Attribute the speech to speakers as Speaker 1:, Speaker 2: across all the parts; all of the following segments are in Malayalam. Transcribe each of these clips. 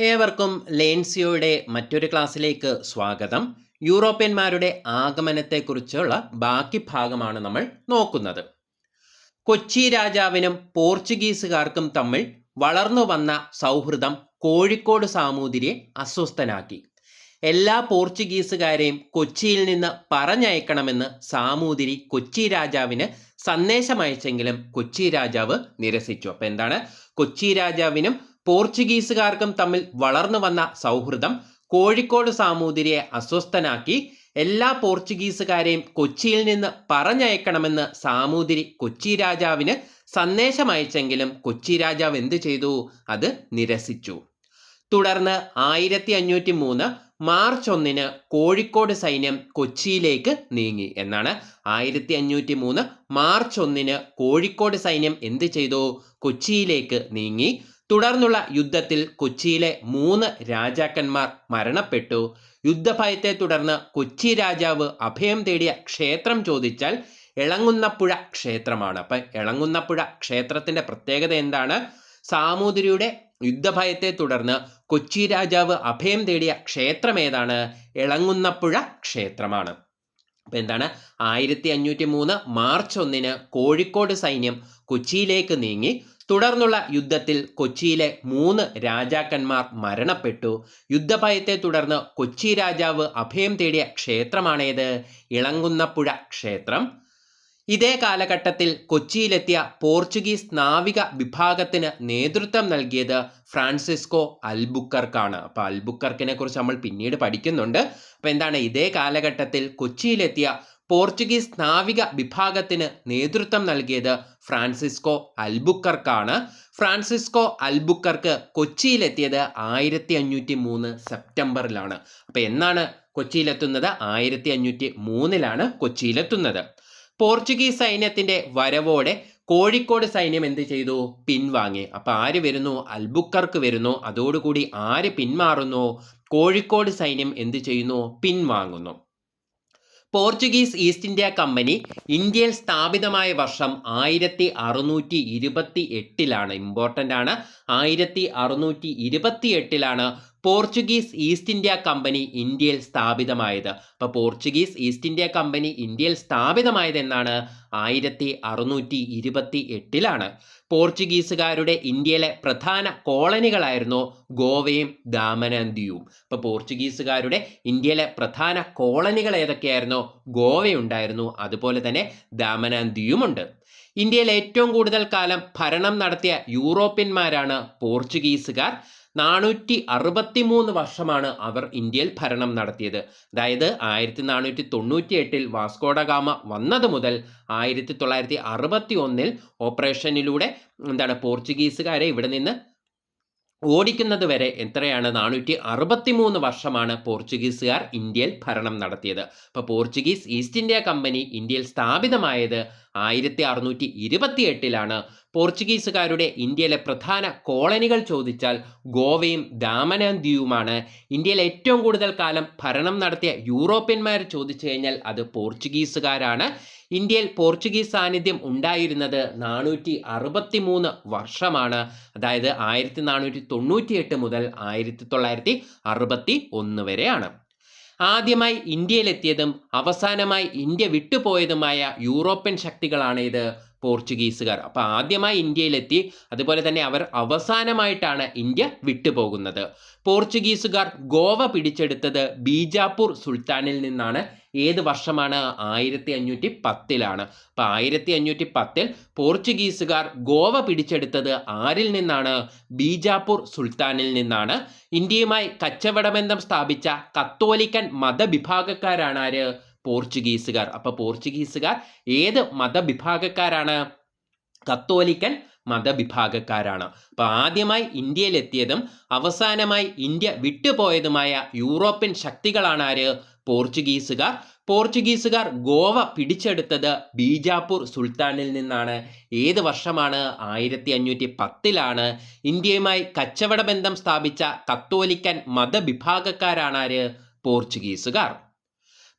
Speaker 1: ഏവർക്കും ലേൻസിയോയുടെ മറ്റൊരു ക്ലാസ്സിലേക്ക് സ്വാഗതം. യൂറോപ്യന്മാരുടെ ആഗമനത്തെക്കുറിച്ചുള്ള ബാക്കി ഭാഗമാണ് നമ്മൾ നോക്കുന്നത്. കൊച്ചി രാജാവിനും പോർച്ചുഗീസുകാർക്കും തമ്മിൽ വളർന്നു വന്ന സൗഹൃദം കോഴിക്കോട് സാമൂതിരിയെ അസ്വസ്ഥനാക്കി. എല്ലാ പോർച്ചുഗീസുകാരെയും കൊച്ചിയിൽ നിന്ന് പറഞ്ഞയക്കണമെന്ന് സാമൂതിരി കൊച്ചി രാജാവിന് സന്ദേശമയച്ചെങ്കിലും കൊച്ചി രാജാവ് നിരസിച്ചു. അപ്പോൾ എന്താണ്? കൊച്ചി രാജാവിനും പോർച്ചുഗീസുകാർക്കും തമ്മിൽ വളർന്നു വന്ന സൗഹൃദം കോഴിക്കോട് സാമൂതിരിയെ അസ്വസ്ഥനാക്കി എല്ലാ പോർച്ചുഗീസുകാരെയും കൊച്ചിയിൽ നിന്ന് പറഞ്ഞയക്കണമെന്ന് സാമൂതിരി കൊച്ചി രാജാവിന് സന്ദേശമയച്ചെങ്കിലും കൊച്ചി രാജാവ് എന്ത് ചെയ്തു? അത് നിരസിച്ചു. തുടർന്ന് ആയിരത്തി അഞ്ഞൂറ്റി മൂന്ന് മാർച്ച് ഒന്നിന് കോഴിക്കോട് സൈന്യം കൊച്ചിയിലേക്ക് നീങ്ങി. എന്നാണ് ആയിരത്തി അഞ്ഞൂറ്റി മൂന്ന് മാർച്ച് ഒന്നിന് കോഴിക്കോട് സൈന്യം എന്ത് ചെയ്തു? കൊച്ചിയിലേക്ക് നീങ്ങി. തുടർന്നുള്ള യുദ്ധത്തിൽ കൊച്ചിയിലെ മൂന്ന് രാജാക്കന്മാർ മരണപ്പെട്ടു. യുദ്ധഭയത്തെ തുടർന്ന് കൊച്ചി രാജാവ് അഭയം തേടിയ ക്ഷേത്രം ചോദിച്ചാൽ ഇളങ്ങുന്നപ്പുഴ ക്ഷേത്രമാണ്. അപ്പം ഇളങ്ങുന്നപ്പുഴ ക്ഷേത്രത്തിന്റെ പ്രത്യേകത എന്താണ്? സാമൂതിരിയുടെ യുദ്ധഭയത്തെ തുടർന്ന് കൊച്ചി രാജാവ് അഭയം തേടിയ ക്ഷേത്രം ഏതാണ്? ഇളങ്ങുന്നപ്പുഴ ക്ഷേത്രമാണ്. അപ്പം എന്താണ്? ആയിരത്തി അഞ്ഞൂറ്റി മൂന്ന് മാർച്ച് ഒന്നിന് കോഴിക്കോട് സൈന്യം കൊച്ചിയിലേക്ക് നീങ്ങി. തുടർന്നുള്ള യുദ്ധത്തിൽ കൊച്ചിയിലെ മൂന്ന് രാജാക്കന്മാർ മരണപ്പെട്ടു. യുദ്ധഭയത്തെ തുടർന്ന് കൊച്ചി രാജാവ് അഭയം തേടിയ ക്ഷേത്രമാണേത്. ഇളങ്കുന്നപ്പുഴ ക്ഷേത്രം. ഇതേ കാലഘട്ടത്തിൽ കൊച്ചിയിലെത്തിയ പോർച്ചുഗീസ് നാവിക വിഭാഗത്തിന് നേതൃത്വം നൽകിയത് ഫ്രാൻസിസ്കോ അൽബുക്കർക്കാണ്. അപ്പൊ അൽബുക്കർക്കിനെ കുറിച്ച് നമ്മൾ പിന്നീട് പഠിക്കുന്നുണ്ട്. അപ്പൊ എന്താണ് ഇതേ കാലഘട്ടത്തിൽ കൊച്ചിയിലെത്തിയ പോർച്ചുഗീസ് നാവിക വിഭാഗത്തിന് നേതൃത്വം നൽകിയത് ഫ്രാൻസിസ്കോ അൽബുക്കർക്കാണ്. ഫ്രാൻസിസ്കോ അൽബുക്കർക്ക് കൊച്ചിയിലെത്തിയത് ആയിരത്തി അഞ്ഞൂറ്റി മൂന്ന് സെപ്റ്റംബറിലാണ്. അപ്പൊ എന്നാണ് കൊച്ചിയിലെത്തുന്നത്? ആയിരത്തി അഞ്ഞൂറ്റി മൂന്നിലാണ് കൊച്ചിയിലെത്തുന്നത്. പോർച്ചുഗീസ് സൈന്യത്തിന്റെ വരവോടെ കോഴിക്കോട് സൈന്യം എന്ത് ചെയ്തു? പിൻവാങ്ങി. അപ്പൊ ആര് വരുന്നു? അൽബുക്കർക്ക് വരുന്നു. അതോടുകൂടി ആര് പിന്മാറുന്നു കോഴിക്കോട് സൈന്യം എന്ത് ചെയ്യുന്നു? പിൻവാങ്ങുന്നു. പോർച്ചുഗീസ് ഈസ്റ്റ് ഇന്ത്യ കമ്പനി ഇന്ത്യയിൽ സ്ഥാപിതമായ വർഷം ആയിരത്തി അറുന്നൂറ്റി ഇരുപത്തി എട്ടിലാണ് ഇമ്പോർട്ടന്റ് ആണ്. ആയിരത്തി അറുന്നൂറ്റി ഇരുപത്തി എട്ടിലാണ് പോർച്ചുഗീസ് ഈസ്റ്റ് ഇന്ത്യ കമ്പനി ഇന്ത്യയിൽ സ്ഥാപിതമായത്. അപ്പോൾ പോർച്ചുഗീസ് ഈസ്റ്റ് ഇന്ത്യ കമ്പനി ഇന്ത്യയിൽ സ്ഥാപിതമായത് എന്നാണ് ആയിരത്തി അറുന്നൂറ്റി ഇരുപത്തി എട്ടിലാണ് പോർച്ചുഗീസുകാരുടെ ഇന്ത്യയിലെ പ്രധാന കോളനികളായിരുന്നു ഗോവയും ദാമനന്ദിയും അപ്പോൾ പോർച്ചുഗീസുകാരുടെ ഇന്ത്യയിലെ പ്രധാന കോളനികൾ ഏതൊക്കെയായിരുന്നു? ഗോവയുണ്ടായിരുന്നു. അതുപോലെ തന്നെ ദാമനന്ദിയുമുണ്ട് ഇന്ത്യയിൽ ഏറ്റവും കൂടുതൽ കാലം ഭരണം നടത്തിയ യൂറോപ്യന്മാരാണ് പോർച്ചുഗീസുകാർ. നാനൂറ്റി അറുപത്തി മൂന്ന് വർഷമാണ് അവർ ഇന്ത്യയിൽ ഭരണം നടത്തിയത്. അതായത് ആയിരത്തി നാനൂറ്റി തൊണ്ണൂറ്റി എട്ടിൽ വാസ്കോഡഗാമ വന്നത് മുതൽ ആയിരത്തി തൊള്ളായിരത്തി അറുപത്തി ഒന്നിൽ ഓപ്പറേഷനിലൂടെ എന്താണ് പോർച്ചുഗീസുകാരെ ഇവിടെ നിന്ന് ഓടിക്കുന്നത് വരെ എത്രയാണ്? നാനൂറ്റി അറുപത്തി മൂന്ന് വർഷമാണ് പോർച്ചുഗീസുകാർ ഇന്ത്യയിൽ ഭരണം നടത്തിയത്. അപ്പോൾ പോർച്ചുഗീസ് ഈസ്റ്റ് ഇന്ത്യ കമ്പനി ഇന്ത്യയിൽ സ്ഥാപിതമായത് ആയിരത്തി അറുന്നൂറ്റി ഇരുപത്തി എട്ടിലാണ് പോർച്ചുഗീസുകാരുടെ ഇന്ത്യയിലെ പ്രധാന കോളനികൾ ചോദിച്ചാൽ ഗോവയും ദാമനന്ദിയുമാണ് ഇന്ത്യയിൽ ഏറ്റവും കൂടുതൽ കാലം ഭരണം നടത്തിയ യൂറോപ്യന്മാർ ചോദിച്ചു കഴിഞ്ഞാൽ അത് പോർച്ചുഗീസുകാരാണ്. ഇന്ത്യയിൽ പോർച്ചുഗീസ് സാന്നിധ്യം ഉണ്ടായിരുന്നത് നാനൂറ്റി അറുപത്തി മൂന്ന് വർഷമാണ്. അതായത് ആയിരത്തി നാനൂറ്റി തൊണ്ണൂറ്റി എട്ട് മുതൽ ആയിരത്തി തൊള്ളായിരത്തി അറുപത്തി ഒന്ന് വരെയാണ്. ആദ്യമായി ഇന്ത്യയിലെത്തിയതും അവസാനമായി ഇന്ത്യ വിട്ടുപോയതുമായ യൂറോപ്യൻ ശക്തികളാണ് ഇത്. പോർച്ചുഗീസുകാർ. അപ്പോൾ ആദ്യമായി ഇന്ത്യയിലെത്തി. അതുപോലെ തന്നെ അവർ അവസാനമായിട്ടാണ് ഇന്ത്യ വിട്ടുപോകുന്നത്. പോർച്ചുഗീസുകാർ ഗോവ പിടിച്ചെടുത്തത് ബീജാപ്പൂർ സുൽത്താനിൽ നിന്നാണ്. ഏത് വർഷമാണ്? ആയിരത്തി അഞ്ഞൂറ്റി പത്തിലാണ് അപ്പൊ ആയിരത്തി അഞ്ഞൂറ്റി പത്തിൽ പോർച്ചുഗീസുകാർ ഗോവ പിടിച്ചെടുത്തത് ആരിൽ നിന്നാണ്? ബീജാപ്പൂർ സുൽത്താനിൽ നിന്നാണ്. ഇന്ത്യയുമായി കച്ചവടബന്ധം സ്ഥാപിച്ച കത്തോലിക്കൻ മതവിഭാഗക്കാരാണ് ആര്? പോർച്ചുഗീസുകാർ. അപ്പൊ പോർച്ചുഗീസുകാർ ഏത് മതവിഭാഗക്കാരാണ്? കത്തോലിക്കൻ മതവിഭാഗക്കാരാണ്. അപ്പൊ ആദ്യമായി ഇന്ത്യയിലെത്തിയതും അവസാനമായി ഇന്ത്യ വിട്ടുപോയതുമായ യൂറോപ്യൻ ശക്തികളാണ് ആര്? പോർച്ചുഗീസുകാർ. പോർച്ചുഗീസുകാർ ഗോവ പിടിച്ചെടുത്തത് ബീജാപ്പൂർ സുൽത്താനിൽ നിന്നാണ്. ഏത് വർഷമാണ്? ആയിരത്തി അഞ്ഞൂറ്റി പത്തിലാണ് ഇന്ത്യയുമായി കച്ചവട ബന്ധം സ്ഥാപിച്ച കത്തോലിക്കൻ മതവിഭാഗക്കാരാണ് ആര്? പോർച്ചുഗീസുകാർ.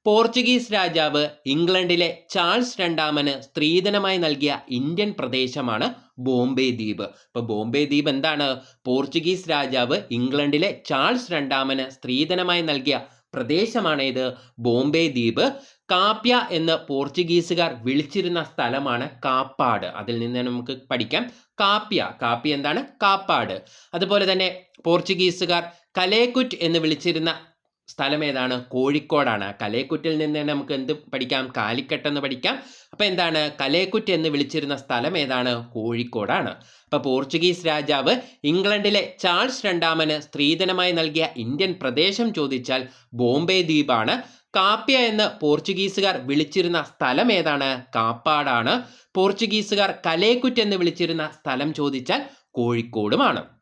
Speaker 1: പോർച്ചുഗീസ് രാജാവ് ഇംഗ്ലണ്ടിലെ ചാൾസ് രണ്ടാമന് സ്ത്രീധനമായി നൽകിയ ഇന്ത്യൻ പ്രദേശമാണ് ബോംബെ ദ്വീപ്. ഇപ്പൊ ബോംബെ ദ്വീപ് എന്താണ്? പോർച്ചുഗീസ് രാജാവ് ഇംഗ്ലണ്ടിലെ ചാൾസ് രണ്ടാമന് സ്ത്രീധനമായി നൽകിയ പ്രദേശമാണ് ഇത് ബോംബെ ദ്വീപ്. കാപ്യ എന്ന് പോർച്ചുഗീസുകാർ വിളിച്ചിരുന്ന സ്ഥലമാണ് കാപ്പാട്. അതിൽ നിന്ന് നമുക്ക് പഠിക്കാം. കാപ്യ. കാപ്യ എന്താണ്? കാപ്പാട്. അതുപോലെ തന്നെ പോർച്ചുഗീസുകാർ കലേക്കുറ്റ് എന്ന് വിളിച്ചിരുന്ന സ്ഥലം ഏതാണ് കോഴിക്കോടാണ്. കലേക്കുറ്റിൽ നിന്ന് തന്നെ നമുക്ക് എന്ത് പഠിക്കാം? കാലിക്കട്ടെന്ന് പഠിക്കാം. അപ്പോൾ എന്താണ്? കലേക്കുറ്റ് എന്ന് വിളിച്ചിരുന്ന സ്ഥലം ഏതാണ്? കോഴിക്കോടാണ്. അപ്പോൾ പോർച്ചുഗീസ് രാജാവ് ഇംഗ്ലണ്ടിലെ ചാൾസ് രണ്ടാമന് സ്ത്രീധനമായി നൽകിയ ഇന്ത്യൻ പ്രദേശം ചോദിച്ചാൽ ബോംബെ ദ്വീപാണ്. കാപ്പ്യ എന്ന് പോർച്ചുഗീസുകാർ വിളിച്ചിരുന്ന സ്ഥലം ഏതാണ്? കാപ്പാടാണ്. പോർച്ചുഗീസുകാർ കലേക്കുറ്റ് എന്ന് വിളിച്ചിരുന്ന സ്ഥലം ചോദിച്ചാൽ കോഴിക്കോടുമാണ്.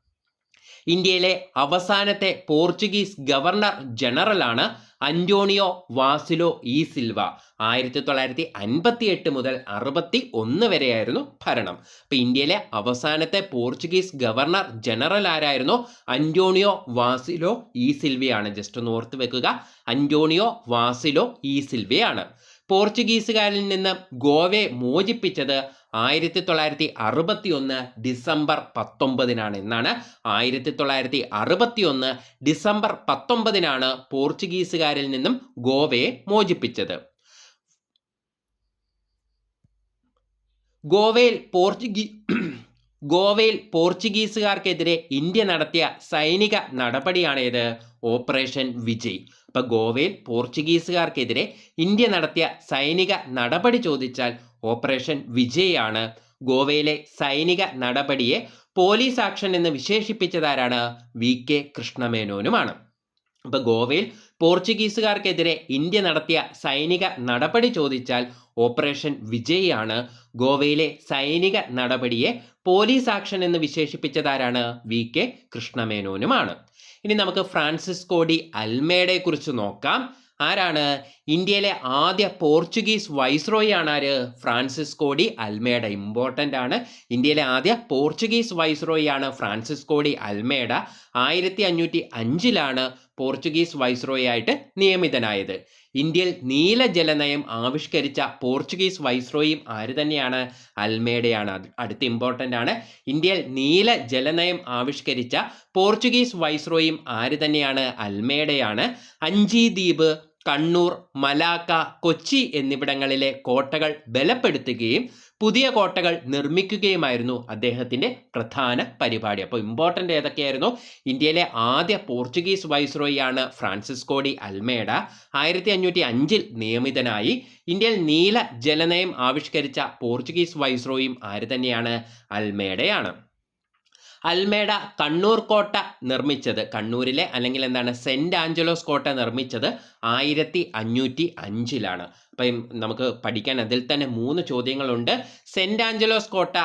Speaker 1: ഇന്ത്യയിലെ അവസാനത്തെ പോർച്ചുഗീസ് ഗവർണർ ജനറലാണ് അന്റോണിയോ വാസിലോ ഇ സിൽവ. ആയിരത്തി തൊള്ളായിരത്തി അൻപത്തി എട്ട് മുതൽ അറുപത്തി ഒന്ന് വരെയായിരുന്നു ഭരണം. അപ്പൊ ഇന്ത്യയിലെ അവസാനത്തെ പോർച്ചുഗീസ് ഗവർണർ ജനറൽ ആരായിരുന്നു? അന്റോണിയോ വാസിലോ ഇ സിൽവയാണ്. ജസ്റ്റ് ഒന്ന് ഓർത്ത് വെക്കുക. Antonio Vassalo e സിൽവയാണ്. പോർച്ചുഗീസുകാരിൽ നിന്ന് ഗോവയെ മോചിപ്പിച്ചത് ആയിരത്തി തൊള്ളായിരത്തി അറുപത്തി ഒന്ന് ഡിസംബർ പത്തൊമ്പതിനാണ്. എന്നാണ് ആയിരത്തി തൊള്ളായിരത്തി അറുപത്തി ഒന്ന് ഡിസംബർ പത്തൊമ്പതിനാണ് പോർച്ചുഗീസുകാരിൽ നിന്നും ഗോവയെ മോചിപ്പിച്ചത്. ഗോവയിൽ പോർച്ചുഗീ ഗോവയിൽ പോർച്ചുഗീസുകാർക്കെതിരെ ഇന്ത്യ നടത്തിയ സൈനിക നടപടിയാണേത്? ഓപ്പറേഷൻ വിജയ്. അപ്പോൾ ഗോവയിൽ പോർച്ചുഗീസുകാർക്കെതിരെ ഇന്ത്യ നടത്തിയ സൈനിക നടപടി ചോദിച്ചാൽ ഓപ്പറേഷൻ വിജയാണ്. ഗോവയിലെ സൈനിക നടപടിയെ പോലീസ് ആക്ഷൻ എന്ന് വിശേഷിപ്പിച്ചതാരാണ് വി കെ കൃഷ്ണമേനോനുമാണ്. അപ്പൊ ഗോവയിൽ പോർച്ചുഗീസുകാർക്കെതിരെ ഇന്ത്യ നടത്തിയ സൈനിക നടപടി ചോദിച്ചാൽ ഓപ്പറേഷൻ വിജയ് ആണ് ഗോവയിലെ സൈനിക നടപടിയെ പോലീസ് ആക്ഷൻ എന്ന് വിശേഷിപ്പിച്ചതാരാണ് വി കെ കൃഷ്ണമേനോനുമാണ്. ഇനി നമുക്ക് ഫ്രാൻസിസ്കോ ഡി അൽമേഡയെ കുറിച്ച് നോക്കാം. ആരാണ്? ഇന്ത്യയിലെ ആദ്യ പോർച്ചുഗീസ് വൈസ്രോയി ആണ് ആര്? Francis Cody Almeida. ഇമ്പോർട്ടന്റ് ആണ്. ഇന്ത്യയിലെ ആദ്യ പോർച്ചുഗീസ് വൈസ്രോയി ആണ് ഫ്രാൻസിസ് ഡി അൽമേഡ. ആയിരത്തി അഞ്ഞൂറ്റി അഞ്ചിലാണ് പോർച്ചുഗീസ് വൈസ്രോയി ആയിട്ട് നിയമിതനായത്. ഇന്ത്യയിൽ നീല ജലനയം ആവിഷ്കരിച്ച പോർച്ചുഗീസ് വൈസ്രോയും ആര് തന്നെയാണ്? അൽമേഡയാണ്. അടുത്ത ഇമ്പോർട്ടന്റ് ആണ്. ഇന്ത്യയിൽ നീല ജലനയം ആവിഷ്കരിച്ച പോർച്ചുഗീസ് വൈസ്രോയും ആര് തന്നെയാണ്? അൽമേഡയാണ്. അഞ്ചി ദ്വീപ് കണ്ണൂർ മലാക്ക കൊച്ചി എന്നിവിടങ്ങളിലെ കോട്ടകൾ ബലപ്പെടുത്തുകയും പുതിയ കോട്ടകൾ നിർമ്മിക്കുകയുമായിരുന്നു അദ്ദേഹത്തിന്റെ പ്രധാന പരിപാടി. അപ്പോൾ ഇമ്പോർട്ടന്റ് ഏതൊക്കെയായിരുന്നു? ഇന്ത്യയിലെ ആദ്യ പോർച്ചുഗീസ് വൈസ്രോയിയാണ് ഫ്രാൻസിസ്കോ ഡി അൽമേഡ. ആയിരത്തി അഞ്ഞൂറ്റി അഞ്ചിൽ നിയമിതനായി ഇന്ത്യയിൽ നീല ജലനയം ആവിഷ്കരിച്ച പോർച്ചുഗീസ് വൈസ്രോയും ആര് തന്നെയാണ്? അൽമേഡയാണ്. അൽമേഡ കണ്ണൂർ കോട്ട നിർമ്മിച്ചത്. കണ്ണൂരിലെ അല്ലെങ്കിൽ എന്താണ് സെന്റ് ആഞ്ചലോസ് കോട്ട നിർമ്മിച്ചത് ആയിരത്തി അഞ്ഞൂറ്റി അഞ്ചിലാണ് അപ്പം നമുക്ക് പഠിക്കാൻ അതിൽ തന്നെ മൂന്ന് ചോദ്യങ്ങളുണ്ട്. സെന്റ് ആഞ്ചലോസ് കോട്ട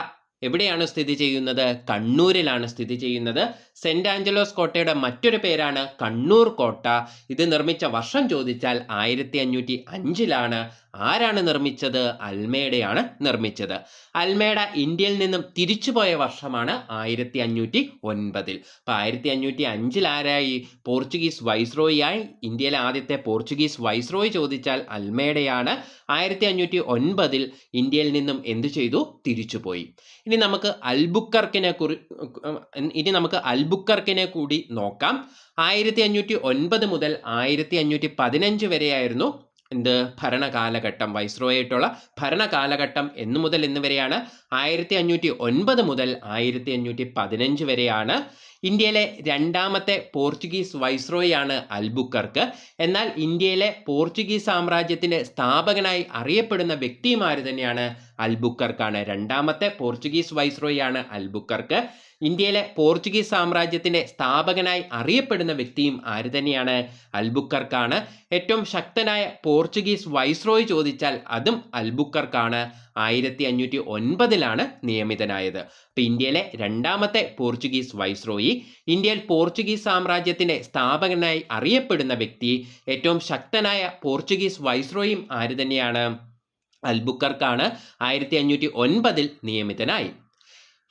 Speaker 1: എവിടെയാണ് സ്ഥിതി ചെയ്യുന്നത്? കണ്ണൂരിലാണ് സ്ഥിതി ചെയ്യുന്നത്. സെന്റ് ആഞ്ചലോസ് കോട്ടയുടെ മറ്റൊരു പേരാണ് കണ്ണൂർ കോട്ട. ഇത് നിർമ്മിച്ച വർഷം ചോദിച്ചാൽ ആയിരത്തി അഞ്ഞൂറ്റി അഞ്ചിലാണ് ആരാണ് നിർമ്മിച്ചത്? അൽമേഡയാണ് നിർമ്മിച്ചത്. അൽമേഡ ഇന്ത്യയിൽ നിന്നും തിരിച്ചുപോയ വർഷമാണ് ആയിരത്തി അഞ്ഞൂറ്റി ഒൻപതിൽ അപ്പൊ ആയിരത്തി അഞ്ഞൂറ്റി അഞ്ചിൽ ആരായി പോർച്ചുഗീസ് വൈസ്രോയിയായി. ഇന്ത്യയിലെ ആദ്യത്തെ പോർച്ചുഗീസ് വൈസ്രോയി ചോദിച്ചാൽ അൽമേഡയാണ്. ആയിരത്തി അഞ്ഞൂറ്റി ഒൻപതിൽ ഇന്ത്യയിൽ നിന്നും എന്തു ചെയ്തു? തിരിച്ചുപോയി. ഇനി നമുക്ക് അൽബുക്കർക്കിനെ കുറി ഇനി നമുക്ക് അൽബുക്കർക്കിനെ കൂടി നോക്കാം. ആയിരത്തി അഞ്ഞൂറ്റി ഒൻപത് മുതൽ ആയിരത്തി അഞ്ഞൂറ്റി പതിനഞ്ച് വരെയായിരുന്നു എന്ത് ഭരണകാലഘട്ടം വൈസ്രോയായിട്ടുള്ള ഭരണകാലഘട്ടം എന്ന് മുതൽ എന്ന് വരെയാണ്. ആയിരത്തി അഞ്ഞൂറ്റി ഒൻപത് മുതൽ ആയിരത്തി അഞ്ഞൂറ്റി പതിനഞ്ച് വരെയാണ്. ഇന്ത്യയിലെ രണ്ടാമത്തെ പോർച്ചുഗീസ് വൈസ്രോയാണ് അൽബുക്കർക്ക്. എന്നാൽ ഇന്ത്യയിലെ പോർച്ചുഗീസ് സാമ്രാജ്യത്തിന്റെ സ്ഥാപകനായി അറിയപ്പെടുന്ന വ്യക്തിമാര് തന്നെയാണ് അൽബുക്കർക്കാണ്. രണ്ടാമത്തെ പോർച്ചുഗീസ് വൈസ്രോയാണ് അൽബുക്കർക്ക്. ഇന്ത്യയിലെ പോർച്ചുഗീസ് സാമ്രാജ്യത്തിന്റെ സ്ഥാപകനായി അറിയപ്പെടുന്ന വ്യക്തിയും ആര് തന്നെയാണ്? അൽബുക്കർക്കാണ്. ഏറ്റവും ശക്തനായ പോർച്ചുഗീസ് വൈസ്രോയ് ചോദിച്ചാൽ അതും അൽബുക്കർക്കാണ്. ആയിരത്തി അഞ്ഞൂറ്റി ഒൻപതിലാണ് നിയമിതനായത്. അപ്പം ഇന്ത്യയിലെ രണ്ടാമത്തെ പോർച്ചുഗീസ് വൈസ്രോയി ഇന്ത്യയിൽ പോർച്ചുഗീസ് സാമ്രാജ്യത്തിന്റെ സ്ഥാപകനായി അറിയപ്പെടുന്ന വ്യക്തി ഏറ്റവും ശക്തനായ പോർച്ചുഗീസ് വൈസ്രോയും ആര് തന്നെയാണ്? അൽബുക്കർക്കാണ് ആയിരത്തി അഞ്ഞൂറ്റി ഒൻപതിൽ നിയമിതനായി.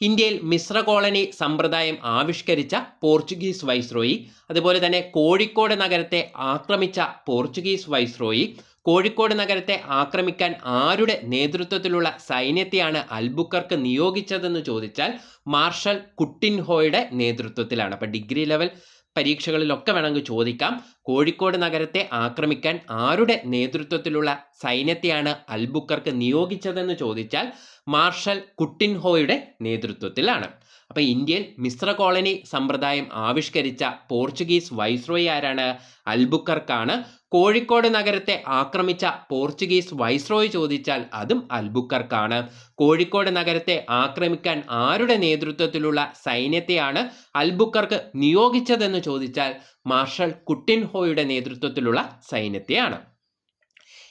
Speaker 1: ഇന്ത്യയിൽ മിശ്ര കോളനി സമ്പ്രദായം ആവിഷ്കരിച്ച പോർച്ചുഗീസ് വൈസ്രോയി അതുപോലെ തന്നെ കോഴിക്കോട് നഗരത്തെ ആക്രമിച്ച പോർച്ചുഗീസ് വൈസ്രോയി കോഴിക്കോട് നഗരത്തെ ആക്രമിക്കാൻ ആരുടെ നേതൃത്വത്തിലുള്ള സൈന്യത്തെയാണ് അൽബുക്കർക്ക് നിയോഗിച്ചതെന്ന് ചോദിച്ചാൽ മാർഷൽ കുട്ടിൻഹോയുടെ നേതൃത്വത്തിലാണ്. അപ്പം ഡിഗ്രി ലെവൽ പരീക്ഷകളിലൊക്കെ വേണമെങ്കിൽ ചോദിക്കാം. കോഴിക്കോട് നഗരത്തെ ആക്രമിക്കാൻ ആരുടെ നേതൃത്വത്തിലുള്ള സൈന്യത്തെയാണ് അൽബുക്കർക്ക് നിയോഗിച്ചതെന്ന് ചോദിച്ചാൽ മാർഷൽ കുട്ടിൻഹോയുടെ നേതൃത്വത്തിലാണ്. അപ്പോൾ ഇന്ത്യൻ മിശ്ര കോളനി സമ്പ്രദായം ആവിഷ്കരിച്ച പോർച്ചുഗീസ് വൈസ്രോയി ആരാണ്? അൽബുക്കർക്കാണ്. കോഴിക്കോട് നഗരത്തെ ആക്രമിച്ച പോർച്ചുഗീസ് വൈസ്രോയി ചോദിച്ചാൽ അതും അൽബുക്കർക്കാണ്. കോഴിക്കോട് നഗരത്തെ ആക്രമിക്കാൻ ആരുടെ നേതൃത്വത്തിലുള്ള സൈന്യത്തെയാണ് അൽബുക്കർക്ക് നിയോഗിച്ചതെന്ന് ചോദിച്ചാൽ മാർഷൽ കുട്ടിൻഹോയുടെ നേതൃത്വത്തിലുള്ള സൈന്യത്തെയാണ്.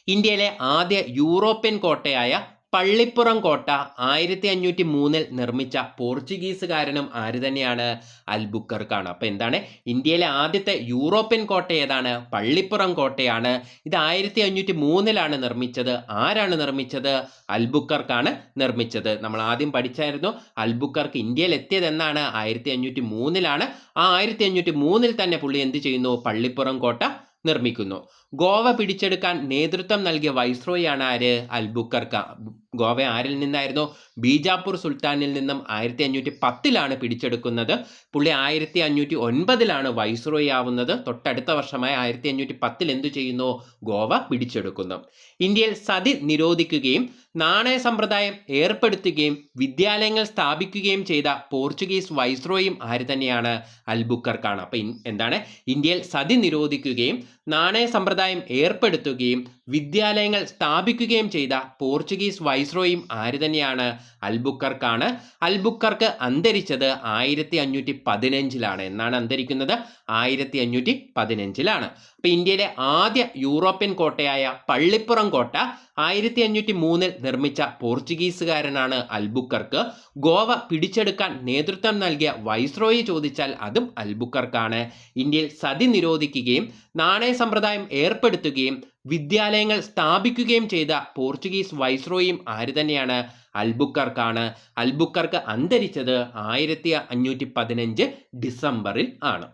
Speaker 1: ഇന്ത്യയിലെ ആദ്യ യൂറോപ്യൻ കോട്ടയായ പള്ളിപ്പുറം കോട്ട ആയിരത്തി അഞ്ഞൂറ്റി മൂന്നിൽ നിർമ്മിച്ച പോർച്ചുഗീസുകാരനും ആര് തന്നെയാണ്? അൽബുക്കർക്കാണ് അപ്പോൾ എന്താണ്? ഇന്ത്യയിലെ ആദ്യത്തെ യൂറോപ്യൻ കോട്ട ഏതാണ്? പള്ളിപ്പുറം കോട്ടയാണ്. ഇത് ആയിരത്തി അഞ്ഞൂറ്റി മൂന്നിലാണ് നിർമ്മിച്ചത്. ആരാണ് നിർമ്മിച്ചത്? അൽബുക്കർക്കാണ് നിർമ്മിച്ചത്. നമ്മൾ ആദ്യം പഠിച്ചായിരുന്നു അൽബുക്കർക്ക് ഇന്ത്യയിൽ എത്തിയത് എന്നാണ്. ആയിരത്തി അഞ്ഞൂറ്റി മൂന്നിലാണ് ആ ആയിരത്തി അഞ്ഞൂറ്റി മൂന്നിൽ തന്നെ പുള്ളി എന്ത് ചെയ്യുന്നു? പള്ളിപ്പുറം കോട്ട നിർമ്മിക്കുന്നു. ഗോവ പിടിച്ചെടുക്കാൻ നേതൃത്വം നൽകിയ വൈസ്രോയാണ് ആര്? അൽബുക്കർക്ക. ഗോവ ആരിൽ നിന്നായിരുന്നു? ബീജാപ്പൂർ സുൽത്താനിൽ നിന്നും ആയിരത്തി അഞ്ഞൂറ്റി പത്തിലാണ് പിടിച്ചെടുക്കുന്നത്. പുള്ളി ആയിരത്തി അഞ്ഞൂറ്റി ഒൻപതിലാണ് വൈസ്രോയി ആവുന്നത് തൊട്ടടുത്ത വർഷമായ ആയിരത്തി അഞ്ഞൂറ്റി പത്തിൽ എന്തു ചെയ്യുന്നു? ഗോവ പിടിച്ചെടുക്കുന്നു. ഇന്ത്യയിൽ സതി നിരോധിക്കുകയും നാണയ സമ്പ്രദായം ഏർപ്പെടുത്തുകയും വിദ്യാലയങ്ങൾ സ്ഥാപിക്കുകയും ചെയ്ത പോർച്ചുഗീസ് വൈസ്രോയും ആര് തന്നെയാണ്? അൽബുക്കർക്കാണ്. അപ്പം എന്താണ്? ഇന്ത്യയിൽ സതി നിരോധിക്കുകയും നാണയ സമ്പ്രദായം ഏർപ്പെടുത്തുകയും വിദ്യാലയങ്ങൾ സ്ഥാപിക്കുകയും ചെയ്ത പോർച്ചുഗീസ് വൈസ്രോയും ആര് തന്നെയാണ്? അൽബുക്കർക്കാണ്. അൽബുക്കർക്ക് അന്തരിച്ചത് ആയിരത്തി അഞ്ഞൂറ്റി പതിനഞ്ചിലാണ് എന്നാണ് അന്തരിക്കുന്നത്? ആയിരത്തി അഞ്ഞൂറ്റി പതിനഞ്ചിലാണ് അപ്പോൾ ഇന്ത്യയിലെ ആദ്യ യൂറോപ്യൻ കോട്ടയായ പള്ളിപ്പുറം കോട്ട ആയിരത്തി അഞ്ഞൂറ്റി മൂന്നിൽ നിർമ്മിച്ച പോർച്ചുഗീസുകാരനാണ് അൽബുക്കർക്ക്. ഗോവ പിടിച്ചെടുക്കാൻ നേതൃത്വം നൽകിയ വൈസ്രോയി ചോദിച്ചാൽ അതും അൽബുക്കർക്കാണ്. ഇന്ത്യയിൽ സതി നിരോധിക്കുകയും നാണയ സമ്പ്രദായം ഏർപ്പെടുത്തുകയും വിദ്യാലയങ്ങൾ സ്ഥാപിക്കുകയും ചെയ്ത പോർച്ചുഗീസ് വൈസ്രോയും ആര് തന്നെയാണ്? അൽബുക്കർക്കാണ്. അൽബുക്കർക്ക് അന്തരിച്ചത് ആയിരത്തി അഞ്ഞൂറ്റി പതിനഞ്ച് ഡിസംബറിൽ ആണ്.